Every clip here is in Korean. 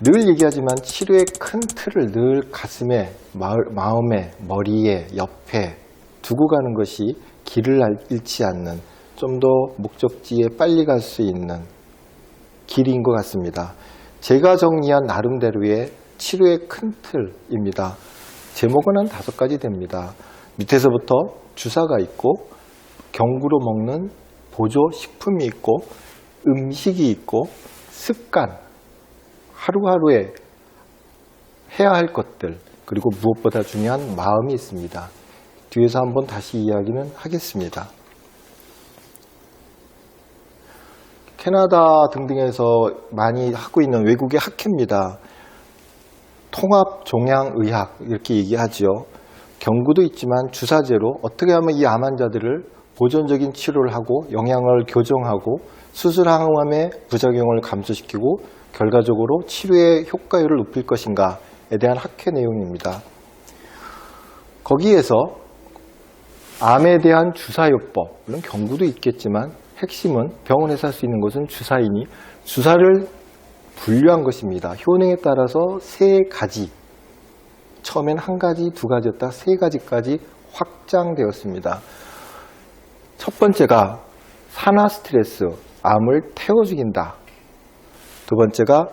늘 얘기하지만 치료의 큰 틀을 늘 가슴에, 마음에, 머리에, 옆에 두고 가는 것이 길을 알- 잃지 않는 좀 더 목적지에 빨리 갈 수 있는 길인 것 같습니다. 제가 정리한 나름대로의 치료의 큰 틀입니다. 제목은 한 다섯 가지 됩니다. 밑에서부터 주사가 있고 경구로 먹는 보조 식품이 있고 음식이 있고 습관 하루하루에 해야 할 것들 그리고 무엇보다 중요한 마음이 있습니다. 뒤에서 한번 다시 이야기는 하겠습니다. 캐나다 등등에서 많이 하고 있는 외국의 학회입니다. 통합 종양 의학 이렇게 얘기하죠. 경구도 있지만 주사제로 어떻게 하면 이 암 환자들을 보존적인 치료를 하고 영양을 교정하고 수술 항암의 부작용을 감소시키고 결과적으로 치료의 효과율을 높일 것인가에 대한 학회 내용입니다. 거기에서 암에 대한 주사요법, 물론 경구도 있겠지만 핵심은 병원에서 할 수 있는 것은 주사이니 주사를 분류한 것입니다. 효능에 따라서 세 가지, 처음엔 한 가지, 두 가지였다 세 가지까지 확장되었습니다. 첫 번째가 산화 스트레스, 암을 태워 죽인다. 두 번째가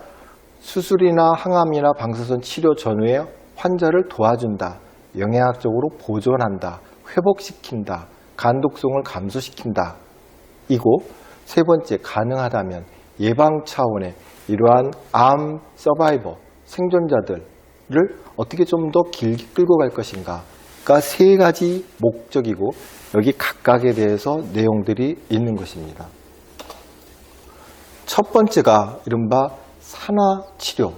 수술이나 항암이나 방사선 치료 전후에 환자를 도와준다. 영양학적으로 보존한다. 회복시킨다. 간독성을 감소시킨다. 이고 세 번째 가능하다면 예방 차원의 이러한 암 서바이버 생존자들을 어떻게 좀 더 길게 끌고 갈 것인가가 세 가지 목적이고 여기 각각에 대해서 내용들이 있는 것입니다. 첫 번째가 이른바 산화 치료.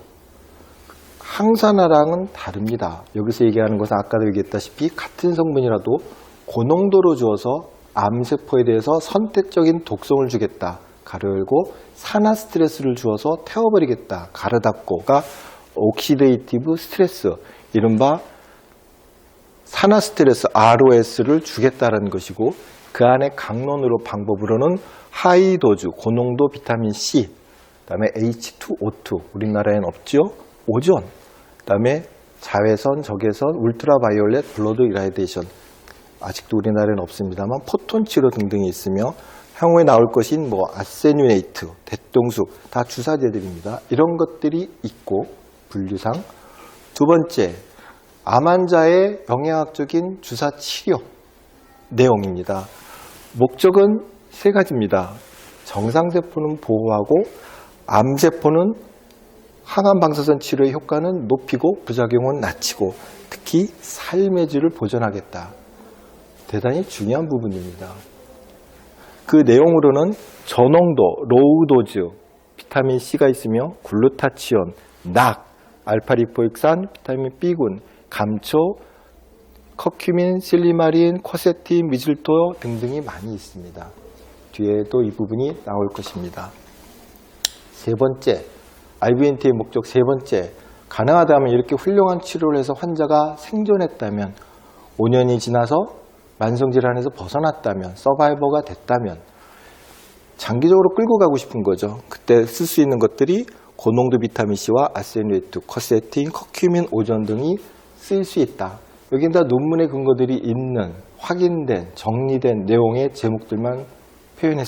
항산화랑은 다릅니다. 여기서 얘기하는 것은 아까도 얘기했다시피 같은 성분이라도 고농도로 주어서 암세포에 대해서 선택적인 독성을 주겠다. 가로 열고 산화 스트레스를 주어서 태워버리겠다. 가로 닫고가 옥시데이티브 스트레스. 이른바 산화 스트레스 ROS를 주겠다는 것이고 그 안에 강론으로 방법으로는 하이도즈 고농도 비타민 C, 그다음에 H2O2 우리나라엔 없죠. 오존, 그다음에 자외선, 적외선, 울트라바이올렛, 블러드 이라이데이션 아직도 우리나라에는 없습니다만 포톤 치료 등등이 있으며 향후에 나올 것인 뭐 아세뉴네이트, 대동숙 다 주사제들입니다. 이런 것들이 있고 분류상 두 번째 암 환자의 영양학적인 주사 치료 내용입니다. 목적은 세 가지입니다. 정상세포는 보호하고 암세포는 항암 방사선 치료의 효과는 높이고 부작용은 낮추고 특히 삶의 질을 보존하겠다. 대단히 중요한 부분입니다. 그 내용으로는 저농도 로우 도즈 비타민 C가 있으며 글루타치온, 낙, 알파리포익산, 비타민 B군, 감초, 커큐민, 실리마린, 코세틴, 미즐토 등등이 많이 있습니다. 뒤에도 이 부분이 나올 것입니다. 세 번째, IVNT의 목적 세 번째, 가능하다면 이렇게 훌륭한 치료를 해서 환자가 생존했다면 5년이 지나서 만성질환에서 벗어났다면 서바이버가 됐다면 장기적으로 끌고 가고 싶은 거죠. 그때 쓸 수 있는 것들이 고농도 비타민 C와 아세누에트, 커세틴, 커큐민, 오존 등이 쓰일 수 있다. 여긴 다 논문의 근거들이 있는 확인된 정리된 내용의 제목들만 표현했습니다.